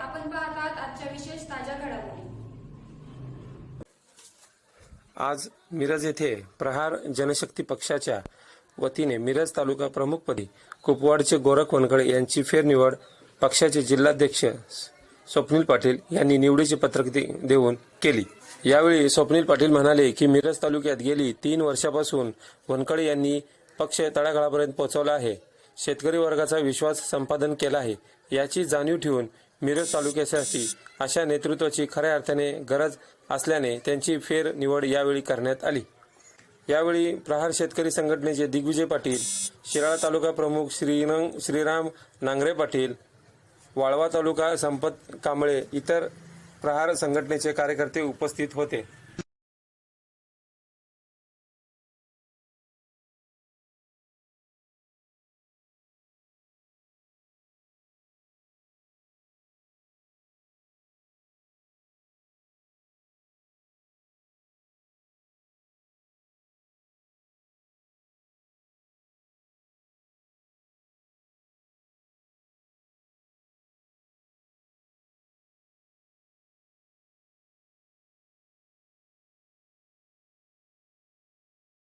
आपण पाहत आहात आजच्या विशेष ताज्या घडामोडी. आज मिरज येथे प्रहार जनशक्ती पक्षाच्या वतीने मिरज तालुका प्रमुखपदी कुपवाडचे गोरख वनकडे यांची फेरनिवड पक्षाचे जिल्हाध्यक्ष स्वप्नील पाटील यांनी निवडीचे पत्रक देऊन केली. यावेळी स्वप्नील पाटील म्हणाले की मिरज तालुक्यात गेली तीन वर्षापासून वनकडे यांनी पक्ष तळागाळापर्यंत पोहोचवला आहे. शेतकरी वर्गाचा विश्वास संपादन केला आहे याची जाणीव ठेवून मिरज तालुक्यासाठी अशा नेतृत्वाची खऱ्या अर्थाने गरज असल्याने त्यांची फेर निवड यावेळी करण्यात आली. यावेळी प्रहार शेतकरी संघटनेचे दिग्विजय पाटील शिराळा तालुका प्रमुख श्रीरंग श्रीराम नांगरे पाटील वाळवा तालुका संपत कांबळे इतर प्रहार संघटनेचे कार्यकर्ते उपस्थित होते.